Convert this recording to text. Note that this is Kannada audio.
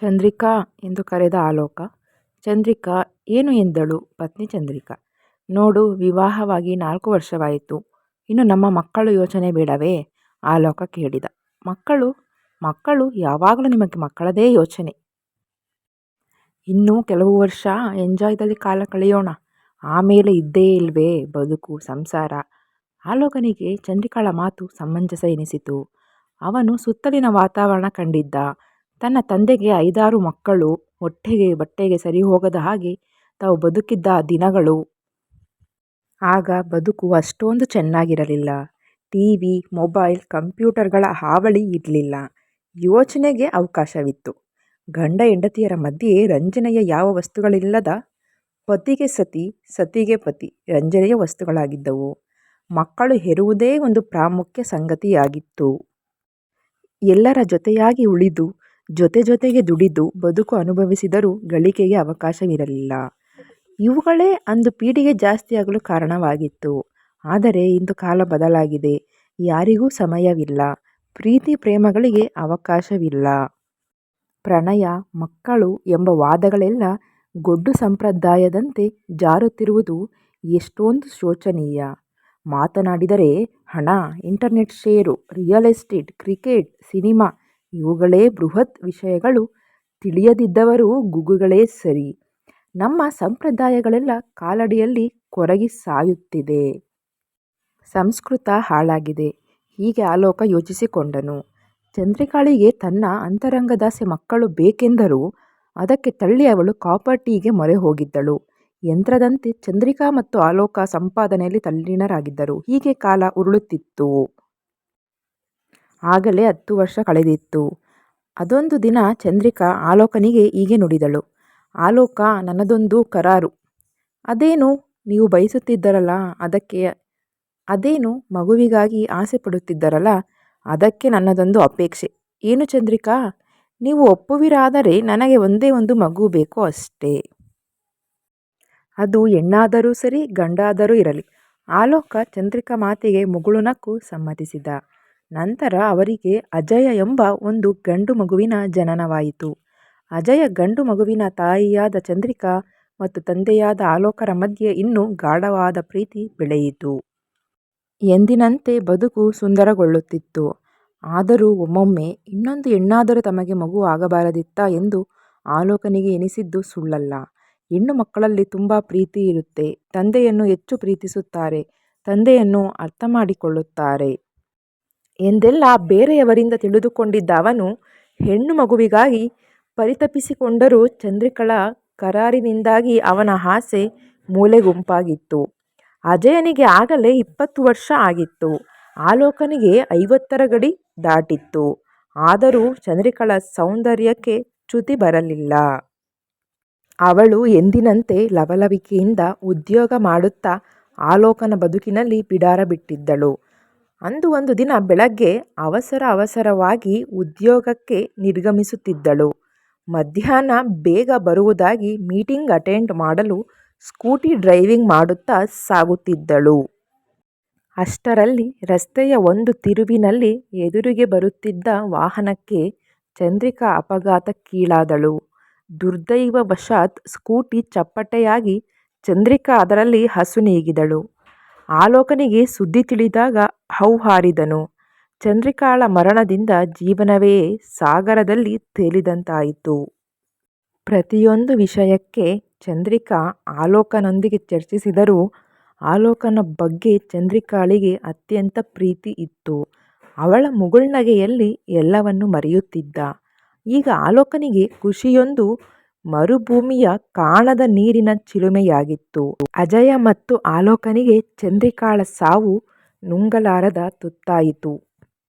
ಚಂದ್ರಿಕಾ ಎಂದು ಕರೆದ ಆಲೋಕ. ಚಂದ್ರಿಕಾ ಏನು ಎಂದಳು ಪತ್ನಿ ಚಂದ್ರಿಕಾ. ನೋಡು ವಿವಾಹವಾಗಿ ನಾಲ್ಕು ವರ್ಷವಾಯಿತು. ಇನ್ನು ನಮ್ಮ ಮಕ್ಕಳು ಯೋಚನೆ ಬೇಡವೇ? ಆಲೋಕ ಕೇಳಿದ. ಮಕ್ಕಳು? ಮಕ್ಕಳು ಯಾವಾಗಲೂ ನಿಮಗೆ ಮಕ್ಕಳದೇ ಯೋಚನೆ. ಇನ್ನೂ ಕೆಲವು ವರ್ಷ ಎಂಜಾಯ್ದಲ್ಲಿ ಕಾಲ ಕಳೆಯೋಣ. ಆಮೇಲೆ ಇದ್ದೇ ಇಲ್ವೇ ಬದುಕು, ಸಂಸಾರ. ಆಲೋಕನಿಗೆ ಚಂದ್ರಿಕಾಳ ಮಾತು ಸಮಂಜಸ ಎನಿಸಿತು. ಅವನು ಸುತ್ತಲಿನ ವಾತಾವರಣ ಕಂಡಿದ್ದ. ತನ್ನ ತಂದೆಗೆ ಐದಾರು ಮಕ್ಕಳು ಹೊಟ್ಟೆಗೆ ಬಟ್ಟೆಗೆ ಸರಿ ಹೋಗದ ಹಾಗೆ ತಾವು ಬದುಕಿದ್ದ ದಿನಗಳು. ಆಗ ಬದುಕು ಅಷ್ಟೊಂದು ಚೆನ್ನಾಗಿರಲಿಲ್ಲ. ಟಿ ವಿ ಮೊಬೈಲ್, ಕಂಪ್ಯೂಟರ್ಗಳ ಹಾವಳಿ ಇರಲಿಲ್ಲ ಯೋಚನೆಗೆ ಅವಕಾಶವಿತ್ತು. ಗಂಡ ಹೆಂಡತಿಯರ ಮಧ್ಯೆ ರಂಜನೆಯ ಯಾವ ವಸ್ತುಗಳಿಲ್ಲದ ಪತಿಗೆ ಸತಿ, ಸತಿಗೆ ಪತಿ ರಂಜನೆಯ ವಸ್ತುಗಳಾಗಿದ್ದವು. ಮಕ್ಕಳು ಹೆರುವುದೇ ಒಂದು ಪ್ರಾಮುಖ್ಯ ಸಂಗತಿಯಾಗಿತ್ತು. ಎಲ್ಲರ ಜೊತೆಯಾಗಿ ಉಳಿದು, ಜೊತೆ ಜೊತೆಗೆ ದುಡಿದು ಬದುಕು ಅನುಭವಿಸಿದರೂ ಗಳಿಕೆಗೆ ಅವಕಾಶವಿರಲಿಲ್ಲ. ಇವುಗಳೇ ಅಂದು ಪೀಳಿಗೆ ಜಾಸ್ತಿಯಾಗಲು ಕಾರಣವಾಗಿತ್ತು. ಆದರೆ ಇಂದು ಕಾಲ ಬದಲಾಗಿದೆ. ಯಾರಿಗೂ ಸಮಯವಿಲ್ಲ. ಪ್ರೀತಿ ಪ್ರೇಮಗಳಿಗೆ ಅವಕಾಶವಿಲ್ಲ. ಪ್ರಣಯ, ಮಕ್ಕಳು ಎಂಬ ವಾದಗಳೆಲ್ಲ ಗೊಡ್ಡು ಸಂಪ್ರದಾಯದಂತೆ ಜಾರುತ್ತಿರುವುದು ಎಷ್ಟೊಂದು ಶೋಚನೀಯ. ಮಾತನಾಡಿದರೆ ಹಣ, internet share, real estate, cricket, cinema ಇವುಗಳೇ ಬೃಹತ್ ವಿಷಯಗಳು. ತಿಳಿಯದಿದ್ದವರು ಗುಗುಗಳೇ ಸರಿ. ನಮ್ಮ ಸಂಪ್ರದಾಯಗಳೆಲ್ಲ ಕಾಲಡಿಯಲ್ಲಿ ಕೊರಗಿ ಸಾಯುತ್ತಿದೆ. ಸಂಸ್ಕೃತ ಹಾಳಾಗಿದೆ. ಹೀಗೆ ಆಲೋಕ ಯೋಚಿಸಿಕೊಂಡನು. ಚಂದ್ರಿಕಾಳಿಗೆ ತನ್ನ ಅಂತರಂಗದಾಸೆ ಮಕ್ಕಳು ಬೇಕೆಂದರೂ ಅದಕ್ಕೆ ತಳ್ಳಿ ಅವಳು ಕಾಪರ್ ಟೀಗೆ ಮೊರೆ ಹೋಗಿದ್ದಳು. ಯಂತ್ರದಂತೆ ಚಂದ್ರಿಕಾ ಮತ್ತು ಆಲೋಕ ಸಂಪಾದನೆಯಲ್ಲಿ ತಲ್ಲೀನರಾಗಿದ್ದರು. ಹೀಗೆ ಕಾಲ ಉರುಳುತ್ತಿತ್ತು. ಆಗಲೇ ಹತ್ತು ವರ್ಷ ಕಳೆದಿತ್ತು. ಅದೊಂದು ದಿನ ಚಂದ್ರಿಕಾ ಆಲೋಕನಿಗೆ ಹೀಗೆ ನುಡಿದಳು. ಆಲೋಕ, ನನ್ನದೊಂದು ಕರಾರು. ಅದೇನು? ನೀವು ಬಯಸುತ್ತಿದ್ದರಲ್ಲ, ಅದಕ್ಕೆ? ಅದೇನು? ಮಗುವಿಗಾಗಿ ಆಸೆ ಪಡುತ್ತಿದ್ದರಲ್ಲ, ಅದಕ್ಕೆ ನನ್ನದೊಂದು ಅಪೇಕ್ಷೆ. ಏನು ಚಂದ್ರಿಕಾ? ನೀವು ಒಪ್ಪುವಿರಾದರೆ ನನಗೆ ಒಂದೇ ಒಂದು ಮಗು ಬೇಕು ಅಷ್ಟೇ. ಅದು ಹೆಣ್ಣಾದರೂ ಸರಿ, ಗಂಡಾದರೂ ಇರಲಿ. ಆಲೋಕ ಚಂದ್ರಿಕಾ ಮಾತಿಗೆ ಮುಗುಳುನಕ್ಕೂ ಸಮ್ಮತಿಸಿದ. ನಂತರ ಅವರಿಗೆ ಅಜಯ ಎಂಬ ಒಂದು ಗಂಡು ಮಗುವಿನ ಜನನವಾಯಿತು. ಅಜಯ ಗಂಡು ಮಗುವಿನ ತಾಯಿಯಾದ ಚಂದ್ರಿಕಾ ಮತ್ತು ತಂದೆಯಾದ ಆಲೋಕರ ಮಧ್ಯೆ ಇನ್ನೂ ಗಾಢವಾದ ಪ್ರೀತಿ ಬೆಳೆಯಿತು. ಎಂದಿನಂತೆ ಬದುಕು ಸುಂದರಗೊಳ್ಳುತ್ತಿತ್ತು. ಆದರೂ ಒಮ್ಮೊಮ್ಮೆ ಇನ್ನೊಂದು ಹೆಣ್ಣಾದರೂ ತಮಗೆ ಮಗು ಆಗಬಾರದಿತ್ತಾ ಎಂದು ಆಲೋಕನಿಗೆ ಎನಿಸಿದ್ದು ಸುಳ್ಳಲ್ಲ. ಹೆಣ್ಣು ಮಕ್ಕಳಲ್ಲಿ ತುಂಬ ಪ್ರೀತಿ ಇರುತ್ತೆ. ತಂದೆಯನ್ನು ಹೆಚ್ಚು ಪ್ರೀತಿಸುತ್ತಾರೆ. ತಂದೆಯನ್ನು ಅರ್ಥಮಾಡಿಕೊಳ್ಳುತ್ತಾರೆ. ಎಂದೆಲ್ಲ ಬೇರೆಯವರಿಂದ ತಿಳಿದುಕೊಂಡಿದ್ದ ಅವನು ಹೆಣ್ಣು ಮಗುವಿಗಾಗಿ ಪರಿತಪಿಸಿಕೊಂಡರೂ ಚಂದ್ರಿಕಳ ಕರಾರಿನಿಂದಾಗಿ ಅವನ ಆಸೆ ಮೂಲೆಗುಂಪಾಗಿತ್ತು. ಅಜಯನಿಗೆ ಆಗಲೇ ಇಪ್ಪತ್ತು ವರ್ಷ ಆಗಿತ್ತು. ಆಲೋಕನಿಗೆ ಐವತ್ತರ ಗಡಿ ದಾಟಿತ್ತು. ಆದರೂ ಚಂದ್ರಿಕಳ ಸೌಂದರ್ಯಕ್ಕೆ ಚ್ಯುತಿ ಬರಲಿಲ್ಲ. ಅವಳು ಎಂದಿನಂತೆ ಲವಲವಿಕೆಯಿಂದ ಉದ್ಯೋಗ ಮಾಡುತ್ತಾ ಆಲೋಕನ ಬದುಕಿನಲ್ಲಿ ಬಿಡಾರ ಬಿಟ್ಟಿದ್ದಳು. ಅಂದು ಒಂದು ದಿನ ಬೆಳಗ್ಗೆ ಅವಸರ ಅವಸರವಾಗಿ ಉದ್ಯೋಗಕ್ಕೆ ನಿರ್ಗಮಿಸುತ್ತಿದ್ದಳು. ಮಧ್ಯಾಹ್ನ ಬೇಗ ಬರುವುದಾಗಿ ಮೀಟಿಂಗ್ ಅಟೆಂಡ್ ಮಾಡಲು ಸ್ಕೂಟಿ ಡ್ರೈವಿಂಗ್ ಮಾಡುತ್ತಾ ಸಾಗುತ್ತಿದ್ದಳು. ಅಷ್ಟರಲ್ಲಿ ರಸ್ತೆಯ ಒಂದು ತಿರುವಿನಲ್ಲಿ ಎದುರಿಗೆ ಬರುತ್ತಿದ್ದ ವಾಹನಕ್ಕೆ ಚಂದ್ರಿಕಾ ಅಪಘಾತಕ್ಕೀಡಾದಳು. ದುರ್ದೈವವಶಾತ್ ಸ್ಕೂಟಿ ಚಪ್ಪಟೆಯಾಗಿ ಚಂದ್ರಿಕಾ ಅದರಲ್ಲಿ ಅಸುನೀಗಿದಳು. ಆಲೋಕನಿಗೆ ಸುದ್ದಿ ತಿಳಿದಾಗ ಹೌಹಾರಿದನು. ಚಂದ್ರಿಕಾಳ ಮರಣದಿಂದ ಜೀವನವೇ ಸಾಗರದಲ್ಲಿ ತೇಲಿದಂತಾಯಿತು. ಪ್ರತಿಯೊಂದು ವಿಷಯಕ್ಕೆ ಚಂದ್ರಿಕಾ ಆಲೋಕನೊಂದಿಗೆ ಚರ್ಚಿಸಿದರೂ ಆಲೋಕನ ಬಗ್ಗೆ ಚಂದ್ರಿಕಾಳಿಗೆ ಅತ್ಯಂತ ಪ್ರೀತಿ ಇತ್ತು. ಅವಳ ಮುಗುಳ್ನಗೆಯಲ್ಲಿ ಎಲ್ಲವನ್ನು ಮರೆಯುತ್ತಿದ್ದ. ಈಗ ಆಲೋಕನಿಗೆ ಖುಷಿಯೊಂದು ಮರುಭೂಮಿಯ ಕಾಣದ ನೀರಿನ ಚಿಲುಮೆಯಾಗಿತ್ತು. ಅಜಯ ಮತ್ತು ಆಲೋಕನಿಗೆ ಚಂದ್ರಿಕಾಳ ಸಾವು ನುಂಗಲಾರದ ತುತ್ತಾಯಿತು.